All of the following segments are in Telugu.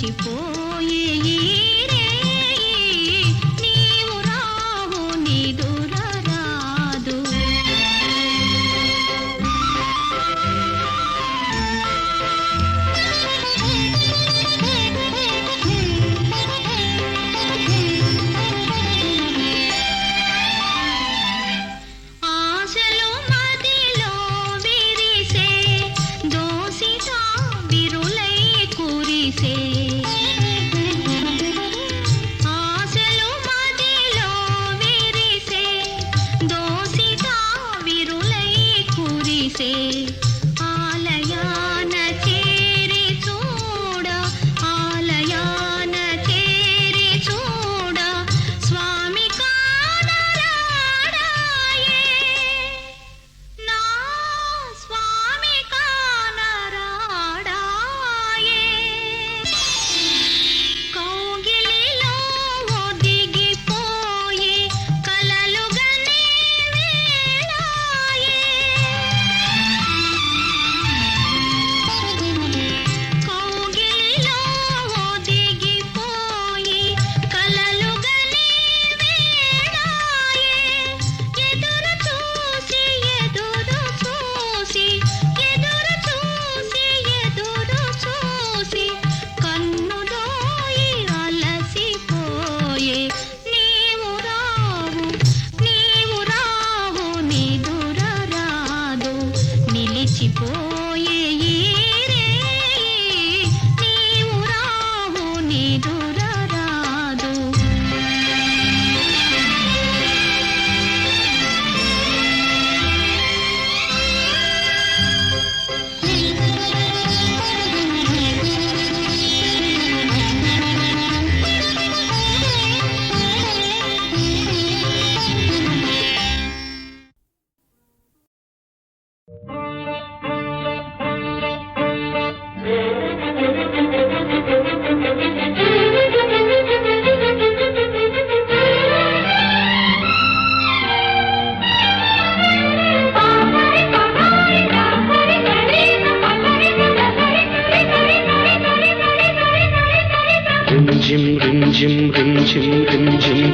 que for.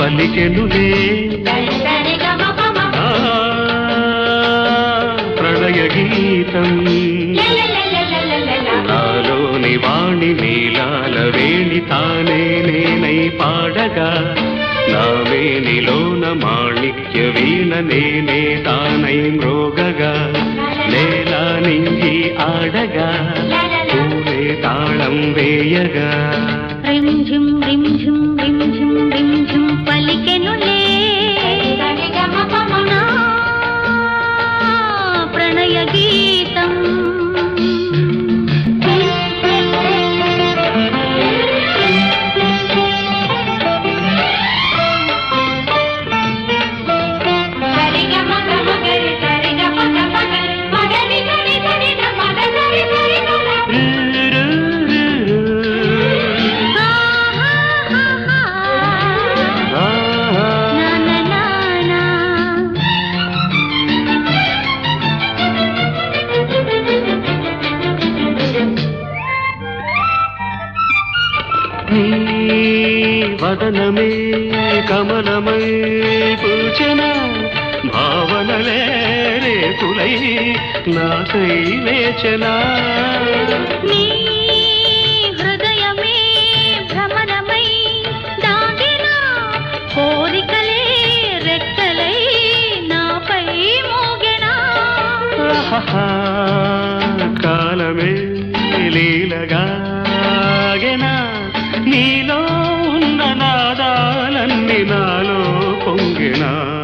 పలికెనులే. ఆ, ప్రణయ గీతం. నాలోని వాణి నీలాల వేణి తానే నేనై పాడగా. నా మేనిలోన మాణిక్య వీణ నేనే తానై మ్రోగగా. నేలా నింగి ఆడగా. పూలే తాళం వేయగా. Sim, కాలమే లీలగాగెనా నీలో ఉన్న నాదాలన్నీ నాలో పొంగినా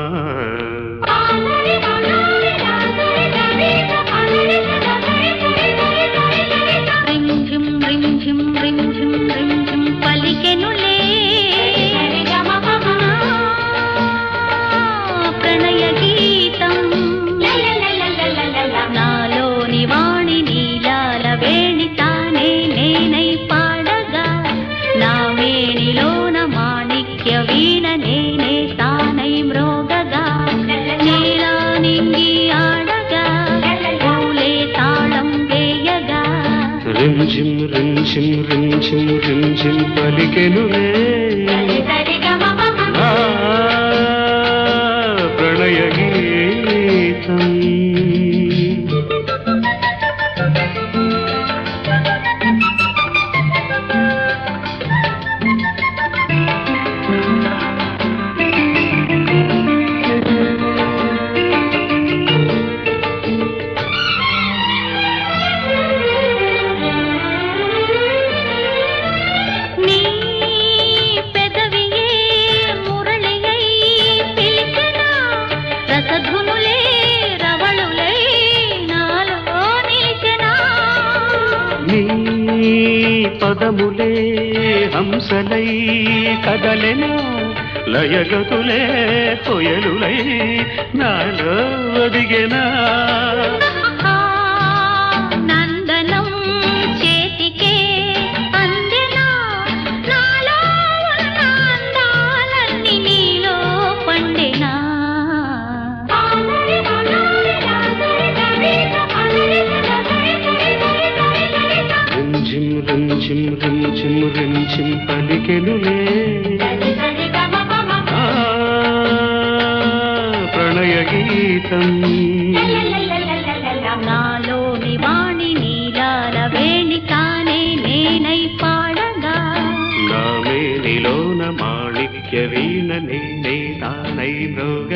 రింజిం రింజిం రింజిం పలికెనులే ఆ, పదములే హంసలై కదలెనా లయగతులే కొయలులై నాలో ఒదిగెనా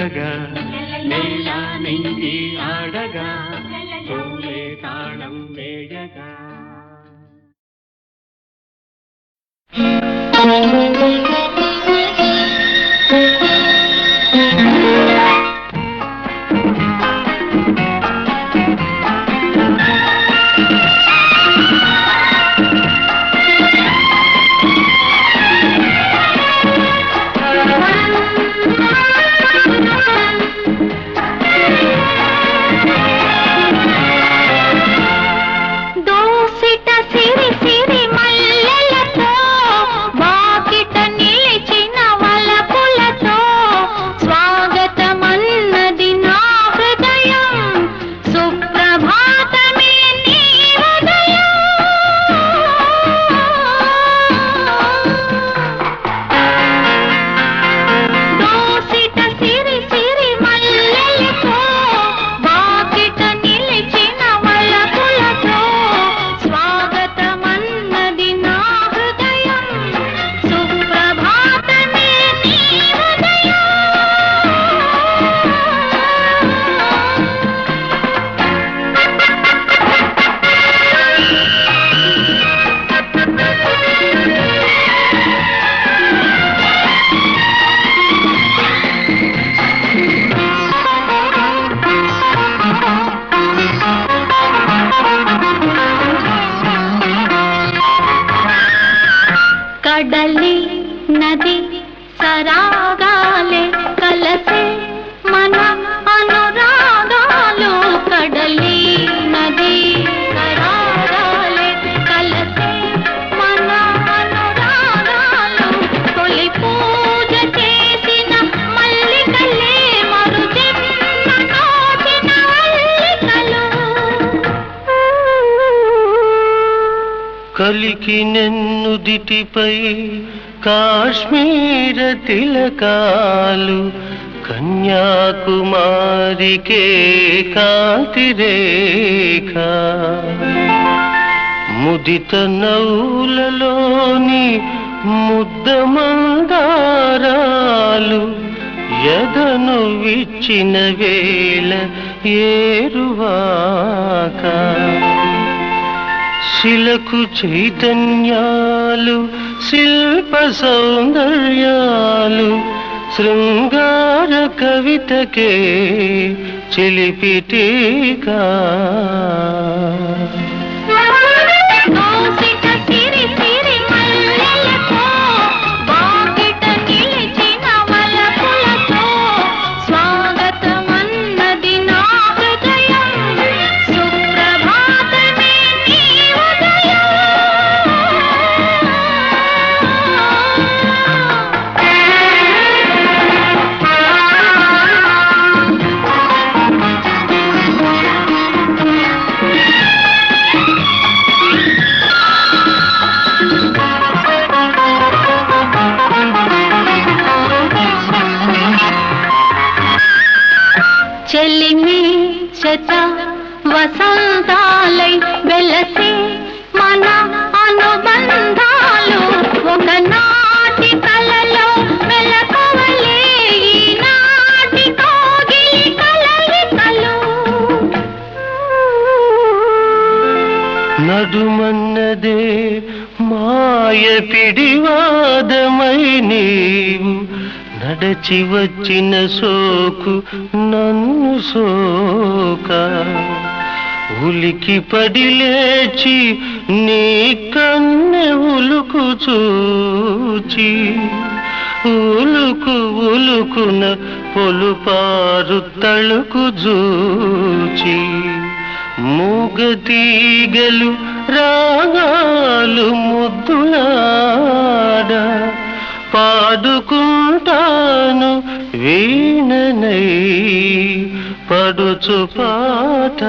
మృగగా నేలా నింగి ఆడగా పూలే తాళం వేయగా. నన్నుదిటిపై కాశ్మీర తిలకాలు కన్యాకుమారికే కాంతిరేఖ. ముదిత నౌలలోని ముద్ద మందారాలు ఎదను విచ్చిన వేళ ఏరువాక. శిలకు చైతన్యాలు శిల్ప సౌందర్యాలు శృంగార కవితకే చిలిపిటీకా. పిడివాదమై నీవు నడచి వచ్చిన సోకు నన్ను సోక. ఉలికి పడి లేచి నీ కన్నె ఉలుకు చూచి. ఉలుకు ఉలుకున పొలుపారు తళుకు జూచి. మూగతీగలు రాగాలు ముద్దులాడ పాడుకుంటాను వీణనై పడుచు పాట.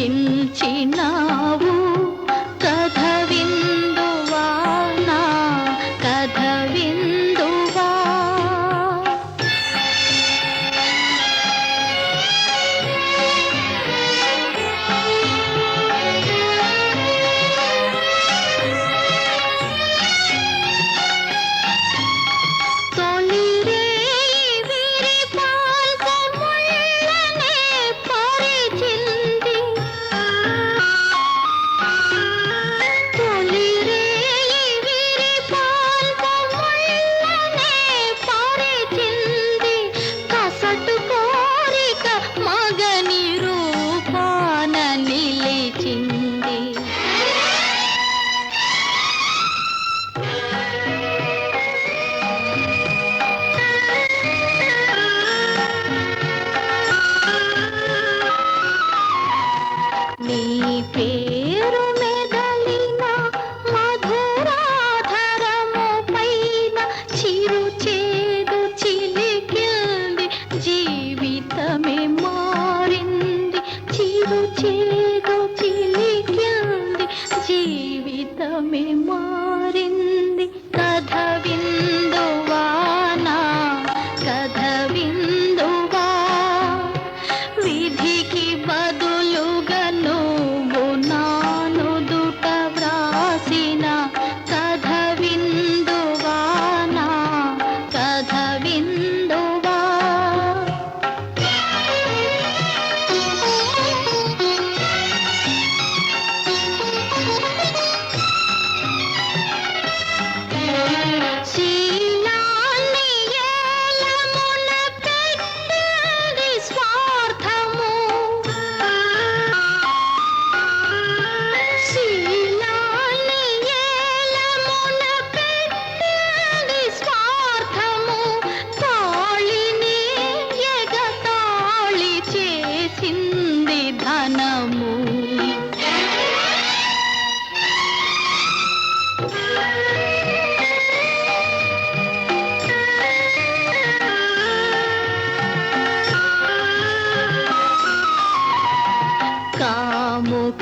వేయించినావు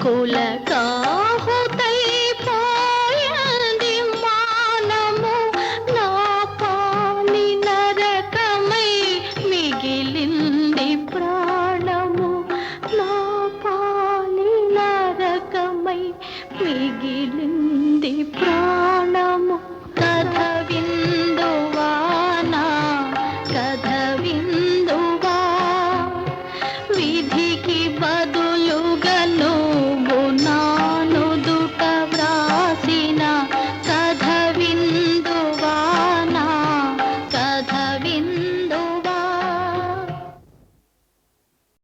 குல